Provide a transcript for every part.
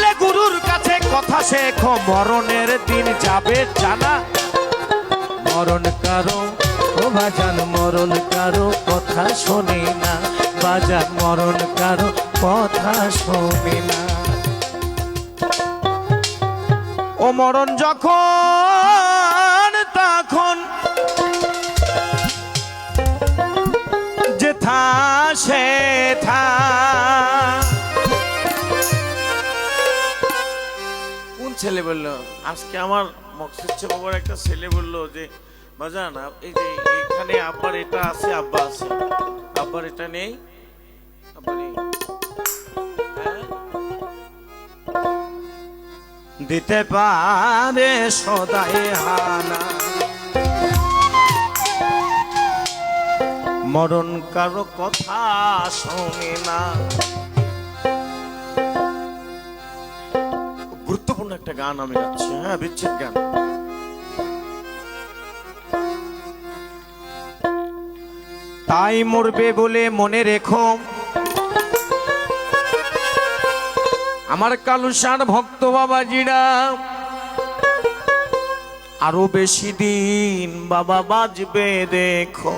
পারলে গুরুর কাছে কথা শেখো, মরণের দিন যাবে জানা। মরণ কারও, ও বাজান, মরণ কারও কথা শোনে না। বাজান, মরণ কারও কথা শোনে না। ও মরণ যখন, তখন যে থা সে থা ছেলে বলল, আজকে আমার মকসিদ বাবার একটা ছেলে বলল যে, বাজান এই যে এখানে আব্বার এটা আছে, আব্বা আছে। আব্বার এটা নেই। হ্যাঁ? দিতে পারে সদাই হানা। মরণ কারও কথা শোনে না। গুরুত্বপূর্ণ একটা গান আমি গাচ্ছি হ্যাঁ বিচ্ছেদ গান। তাই মরবে বলে মনে রেখো। আমার কালুসার ভক্ত বাবাজিরা, আরও বেশি দিন বাবা বাজবে দেখো।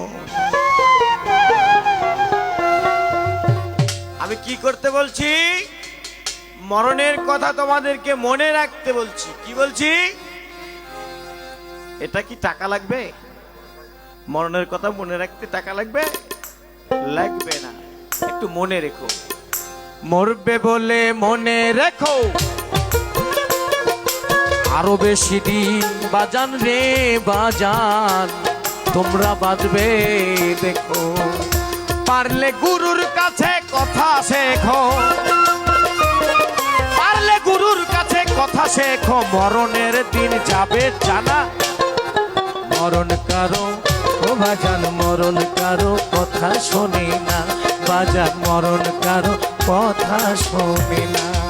আমি কি করতে বলছি? মরণের কথা তোমাদেরকে মনে রাখতে বলছি। কি বলছি? এটা কি টাকা লাগবে? মরণের কথা মনে রাখতে টাকা লাগবে? লাগবে না। একটু মনে রেখো। মরবে বলে মনে রেখো। আরও বেশি দিন বাজান রে বাজান, তোমরা বাজবে দেখো। পারলে গুরুর কাছে কথা শেখো। শেখো মরণের দিন যাবে জানা। মরণ কারও, ও বাজান, মরণ কারও কথা শোনে না। বাজান, মরণ কারও কথা শোনে না।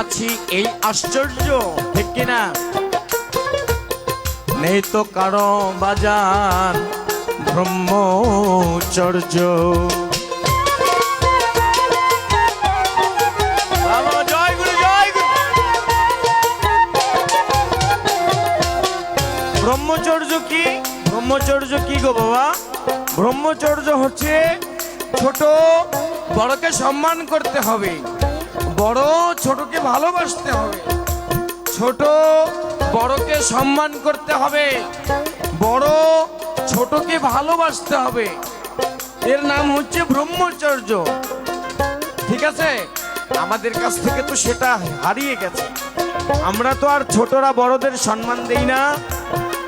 আছি এই আশ্চর্য, ঠিক কিনা? নেই তো কারও বাজান ব্রহ্মচর্য। ব্রহ্মচর্য কি? ব্রহ্মচর্য কি গো বাবা? ব্রহ্মচর্য হচ্ছে ছোট, বড়কে সম্মান করতে হবে। বড় ছোটকে ভালোবাসতে হবে। ছোট বড়কে সম্মান করতে হবে। বড় ছোটকে ভালোবাসতে হবে। এর নাম হচ্ছে ব্রহ্মচর্য। ঠিক আছে? আমাদের কাছ থেকে তো সেটা হারিয়ে গেছে। আমরা তো আর ছোটরা বড়দের সম্মান দেই না।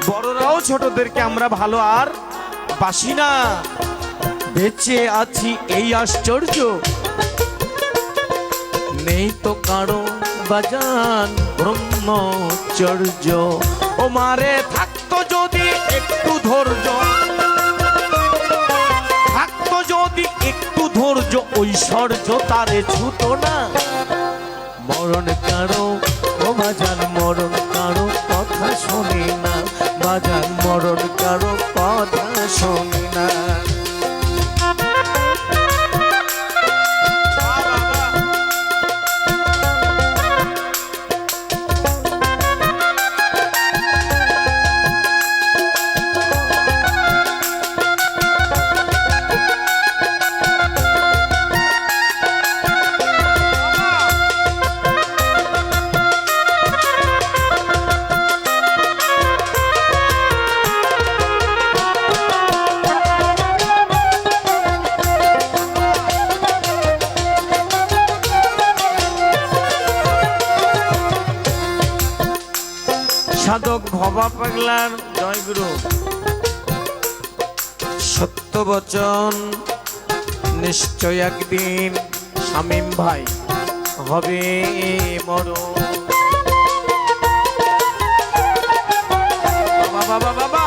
বড়রাও ছোটদেরকে আমরা ভালো আর বাসি না। বেঁচে আছি এই আশ্চর্য। নেই তো কারও বাজান ব্রহ্মচর্য। ও মারে থাকতো যদি একটু ধৈর্য। থাকতো যদি একটু ধৈর্য, ঐশ্বর্য তারে ছুতো না। মরণ কারও, ও বাজান মরণ কারও কথা শোনে না। বাজান মরণ কারও কথা শোনে না সাধক পাগলার জয় গুরু সত্য বচন নিশ্চয় একদিন শামীম ভাই হবে মরণ বাবা বাবা বাবা।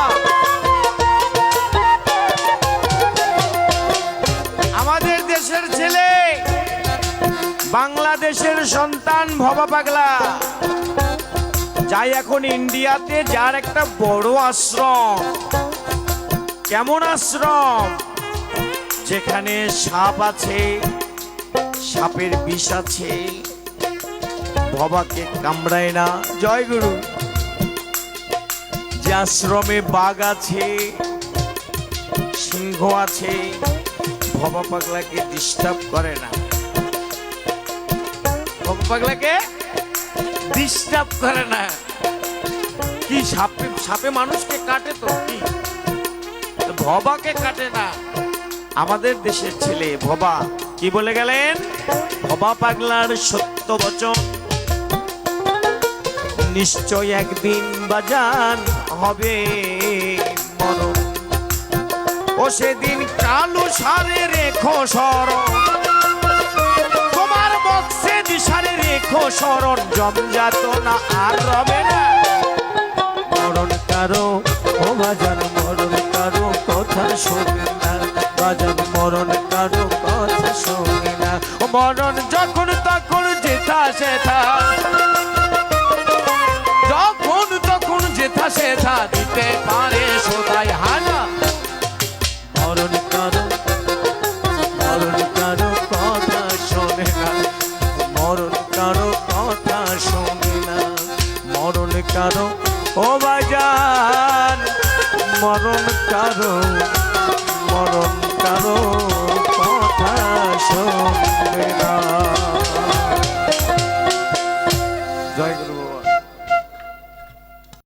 আমাদের দেশের ছেলে, বাংলাদেশের সন্তান ভবা পাগলা যাই এখন ইন্ডিয়াতে, যার একটা বড় আশ্রম। কেমন আশ্রম? যেখানে সাপ আছে, সাপের বিষ আছে। ভবাকে কামড়ায় না। জয় গুরু। যে আশ্রমে বাঘ আছে, সিংহ আছে ভবা পাগলাকে ডিস্টার্ব করে না। ভবা পাগলাকে ডিস্টার্ব করে না। কি সাপে সাপে মানুষকে কাটে তো? কি? ভবাকে কাটে না। আমাদের দেশের ছেলে ভবা, কি বলে গেলেন? ভবা পাগলার সত্য বচন। নিশ্চয় একদিন বাজান হবে মরণ। ও সেদিন কালো সারে রেখো স্মরণ তোমার বক্সে দিশারে রেখো স্মরণ জমজাত না আর রবে না। মরণ কারও ও বাজান মরণ কারও, কথা শোনে না। বাজান মরণ কারও, কথা শোনে না। ও মরণ যখন তখন যেথা সেথা। যখন তখন যেথা সেথা দিতে পারে সদাই হানা মরণ কারও মরণ কারও কথা জয় গুরু।